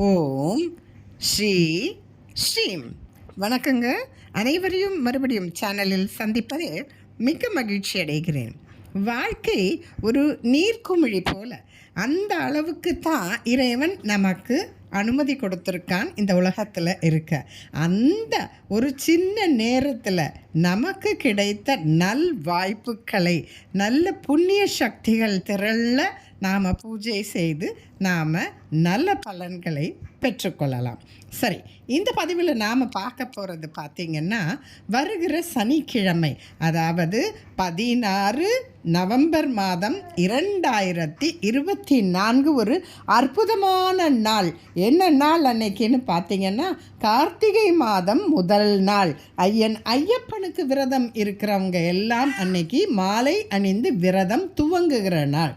ஓம் ஸ்ரீ ஸ்ரீம். வணக்கங்க. அனைவரையும் மறுபடியும் சேனலில் சந்திப்பதில் மிக்க மகிழ்ச்சி அடைகிறேன் வாழ்க்கை ஒரு நீர்க்குமிழி போல. அந்த அளவுக்கு தான் இறைவன் நமக்கு அனுமதி கொடுத்துருக்கான் இந்த உலகத்தில் இருக்க. அந்த ஒரு சின்ன நேரத்தில் நமக்கு கிடைத்த நல் வாய்ப்புகளை நல்ல புண்ணிய சக்திகள் திரள நாம் பூஜை செய்து நாம் நல்ல பலன்களை பெற்றுக்கொள்ளலாம். சரி இந்த பதிவில் நாம் பார்க்க போகிறது பார்த்திங்கன்னா வருகிற சனிக்கிழமை அதாவது பதினாறு நவம்பர் மாதம் இரண்டாயிரத்தி இருபத்தி நான்கு ஒரு அற்புதமான நாள். என்ன நாள் அன்னைக்குன்னு பார்த்தீங்கன்னா கார்த்திகை மாதம் முதல் நாள். ஐயன் ஐயப்பனுக்கு விரதம் இருக்கிறவங்க எல்லாம் அன்னைக்கு மாலை அணிந்து விரதம் துவங்குகிற நாள்.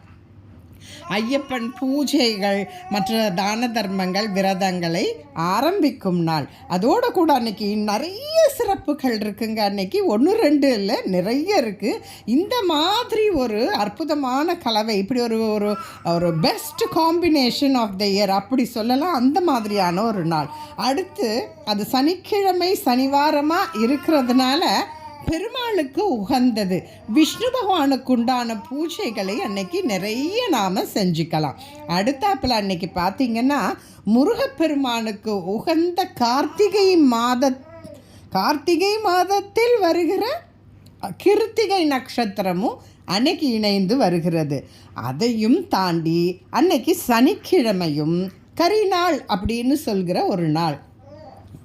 ஐயப்பன் பூஜைகள் மற்ற தான தர்மங்கள் விரதங்களை ஆரம்பிக்கும் நாள். அதோடு கூட அன்னைக்கு நிறைய சிறப்புகள் இருக்குங்க அன்னைக்கு. ஒன்று ரெண்டு இல்லை நிறைய இருக்குது இந்த மாதிரி ஒரு அற்புதமான கலவை இப்படி ஒரு ஒரு ஒரு best combination of the year அப்படி சொல்லலாம். அந்த மாதிரியான ஒரு நாள். அடுத்து அது சனிக்கிழமை சனிவாரமாக இருக்கிறதுனால பெருமாளுக்கு உகந்தது. விஷ்ணு பகவானுக்கு உண்டான பூஜைகளை அன்னைக்கு நிறைய நாம் செஞ்சுக்கலாம். அடுத்தாப்பில் அன்னைக்கு பார்த்தீங்கன்னா முருகப்பெருமானுக்கு உகந்த கார்த்திகை மாத கார்த்திகை மாதத்தில் வருகிற கிருத்திகை நட்சத்திரமும் அன்னைக்கு இணைந்து வருகிறது. அதையும் தாண்டி அன்னைக்கு சனிக்கிழமையும் கரிநாள் அப்படின்னு சொல்கிற ஒரு நாள்.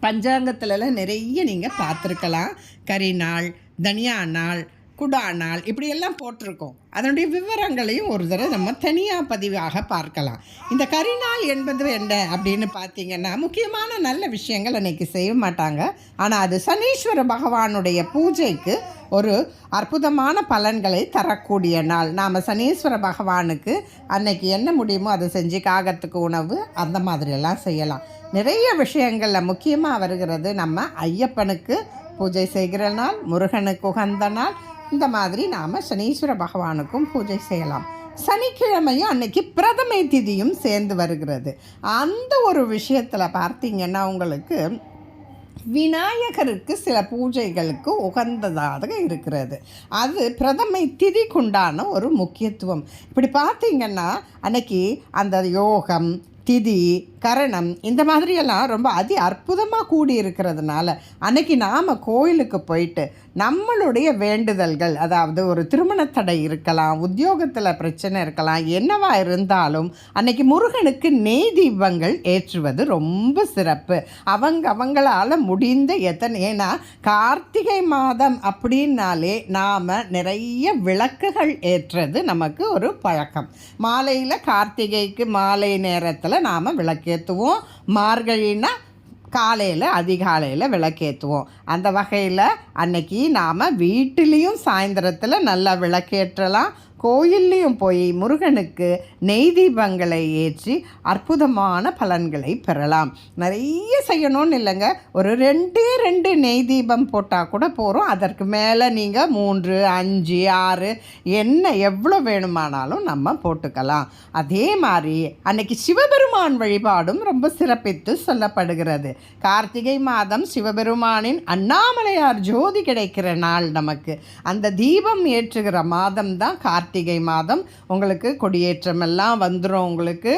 பஞ்சாங்கத்துலலாம் நிறைய நீங்கள் பார்த்துருக்கலாம். கறி நாள் தனியா நாள் குடா நாள் இப்படியெல்லாம் போட்டிருக்கோம். அதனுடைய விவரங்களையும் ஒரு தடவை நம்ம தனியாக பதிவாக பார்க்கலாம். இந்த கரிநாள் என்பது என்ன அப்படின்னு பார்த்தீங்கன்னா முக்கியமான நல்ல விஷயங்கள் அன்றைக்கி செய்ய மாட்டாங்க. ஆனால் அது சனீஸ்வர பகவானுடைய பூஜைக்கு ஒரு அற்புதமான பலன்களை தரக்கூடிய நாள். நாம் சனீஸ்வர பகவானுக்கு அன்னைக்கு என்ன முடியுமோ அதை செஞ்சு காகத்துக்கு உணவு அந்த மாதிரியெல்லாம் செய்யலாம். நிறைய விஷயங்களில் முக்கியமாக வருகிறது நம்ம ஐயப்பனுக்கு பூஜை செய்கிற நாள் முருகனுக்கு உகந்த நாள். இந்த மாதிரி நாம் சனீஸ்வர பகவானுக்கும் பூஜை செய்யலாம். சனிக்கிழமையும் அன்னைக்கு பிரதமை திதியும் சேர்ந்து வருகிறது. அந்த ஒரு விஷயத்தில் பார்த்தீங்கன்னா உங்களுக்கு விநாயகருக்கு சில பூஜைகளுக்கு உகந்ததாக இருக்கிறது. அது பிரதமை திதிக்குண்டான ஒரு முக்கியத்துவம். இப்படி பார்த்தீங்கன்னா அன்னைக்கு அந்த யோகம் திதி கரணம் இந்த மாதிரியெல்லாம் ரொம்ப அதி அற்புதமாக கூடி இருக்கிறதுனால அன்னைக்கு நாம் கோயிலுக்கு போயிட்டு நம்மளுடைய வேண்டுதல்கள் அதாவது ஒரு திருமணத்தடை இருக்கலாம் உத்தியோகத்தில் பிரச்சனை இருக்கலாம் என்னவா இருந்தாலும் அன்னைக்கு முருகனுக்கு நெய் தீபங்கள் ஏற்றுவது ரொம்ப சிறப்பு. அவங்க அவங்களால முடிந்த எத்தனை ஏன்னா கார்த்திகை மாதம் அப்படின்னாலே நாம் நிறைய விளக்குகள் ஏற்றுறது நமக்கு ஒரு பழக்கம். மாலையில் கார்த்திகைக்கு மாலை நேரத்தில் நாம் விளக்கேற்றுவோம் மார்கழின்னா காலையில் அதிகாலையில் விளக்கேற்றுவோம் அந்த வகையில் அன்னைக்கு நாம் வீட்டிலையும் சாயந்தரத்தில் நல்லா விளக்கேற்றலாம். கோயில்லையும் போய் முருகனுக்கு நெய் தீபங்களை ஏற்றி அற்புதமான பலன்களை பெறலாம். நிறைய செய்யணும்னு இல்லைங்க. ஒரு ரெண்டே ரெண்டு நெய் தீபம் போட்டால் கூட போகிறோம் அதற்கு மேலே நீங்கள் மூன்று அஞ்சு ஆறு என்ன எவ்வளோ வேணுமானாலும் நம்ம போட்டுக்கலாம். அதே மாதிரி அன்னைக்கு சிவபெருமான் வழிபாடும் ரொம்ப சிறப்பித்து சொல்லப்படுகிறது. கார்த்திகை மாதம் சிவபெருமானின் அண்ணாமலையார் ஜோதி கிடைக்கிற நாள் நமக்கு. அந்த தீபம் ஏற்றுகிற மாதம் தான் கார்த்திகை கார்த்திகை மாதம். உங்களுக்கு கொடியேற்றம் எல்லாம் வந்துடும் உங்களுக்கு.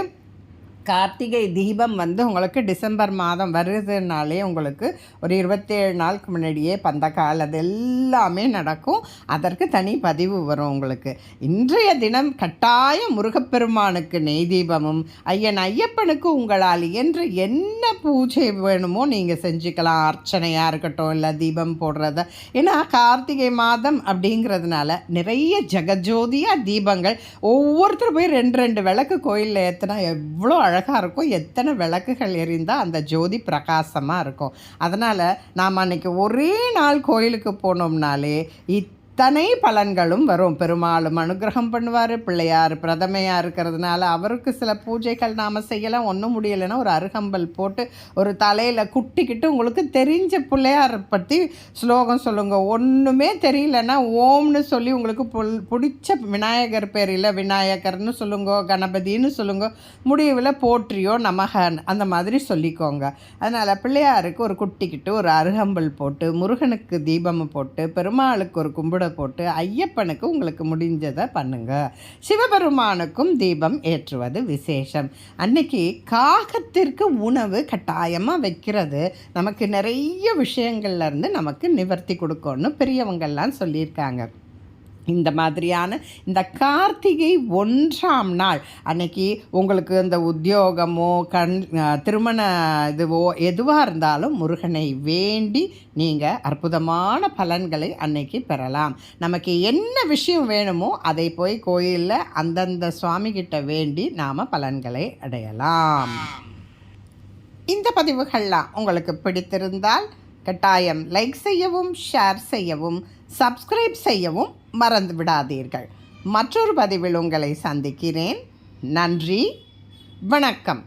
கார்த்திகை தீபம் வந்து உங்களுக்கு டிசம்பர் மாதம் வருதுனாலே உங்களுக்கு ஒரு இருபத்தேழு நாளுக்கு முன்னாடியே பந்தக்கால் அது எல்லாமே நடக்கும். அதற்கு தனி பதிவு வரும் உங்களுக்கு. இன்றைய தினம் கட்டாயம் முருகப்பெருமானுக்கு நெய் தீபமும் ஐயன் ஐயப்பனுக்கு உங்களால் என்று என்ன பூஜை வேணுமோ நீங்கள் செஞ்சுக்கலாம். அர்ச்சனையாக இருக்கட்டும் இல்லை தீபம் போடுறத. ஏன்னா கார்த்திகை மாதம் அப்படிங்கிறதுனால நிறைய ஜெகஜோதியாக தீபங்கள். ஒவ்வொருத்தரும் போய் ரெண்டு ரெண்டு விளக்கு கோயிலில் ஏற்றினா எவ்வளோ அழகாக அழகாக இருக்கும். எத்தனை விளக்குகள் எரிந்தால் அந்த ஜோதி பிரகாசமாக இருக்கும். அதனால் நாம் அன்றைக்கி ஒரே நாள் கோயிலுக்கு போனோம்னாலே இத் அத்தனை பலன்களும் வரும். பெருமாளும் அனுகிரகம் பண்ணுவார். பிள்ளையார் பிரதமையாக இருக்கிறதுனால அவருக்கு சில பூஜைகள் நாம் செய்யலாம். ஒன்றும் முடியலைன்னா ஒரு அருகம்பல் போட்டு ஒரு தலையில் குட்டிக்கிட்டு உங்களுக்கு தெரிஞ்ச பிள்ளையார் பற்றி ஸ்லோகம் சொல்லுங்க. ஒன்றுமே தெரியலன்னா ஓம்னு சொல்லி உங்களுக்கு புல் பிடிச்ச விநாயகர் பேரில் விநாயகர்னு சொல்லுங்க கணபதினு சொல்லுங்க முடிவில் போற்றியோ நமகன் அந்த மாதிரி சொல்லிக்கோங்க. அதனால் பிள்ளையாருக்கு ஒரு குட்டிக்கிட்டு ஒரு அருகம்பல் போட்டு முருகனுக்கு தீபம் போட்டு பெருமாளுக்கு ஒரு கும்பிட போட்டு ஐயப்பனுக்கு உங்களுக்கு முடிஞ்சதை பண்ணுங்க. சிவபெருமானுக்கும் தீபம் ஏற்றுவது விசேஷம். அன்னைக்கு காகத்திற்கு உணவு கட்டாயமாக வைக்கிறது. நமக்கு நிறைய விஷயங்கள்ல இருந்து நமக்கு நிவர்த்தி கொடுக்கணும்னு பெரியவங்கள்லாம் சொல்லியிருக்காங்க. இந்த மாதிரியான இந்த கார்த்திகை ஒன்றாம் நாள் அன்னைக்கு உங்களுக்கு இந்த உத்தியோகமோ கண் திருமண இதுவோ எதுவாக இருந்தாலும் முருகனை வேண்டி நீங்கள் அற்புதமான பலன்களை அன்னைக்கு பெறலாம். நமக்கு என்ன விஷயம் வேணுமோ அதை போய் கோயிலில் அந்தந்த சுவாமிகிட்ட வேண்டி நாம் பலன்களை அடையலாம். இந்த பதிவுகள்லாம் உங்களுக்கு பிடித்திருந்தால் கட்டாயம் லைக் செய்யவும் ஷேர் செய்யவும் சப்ஸ்கிரைப் செய்யவும் மறந்து விடாதீர்கள். மற்றொரு பதிவில் உங்களை சந்திக்கிறேன். நன்றி. வணக்கம்.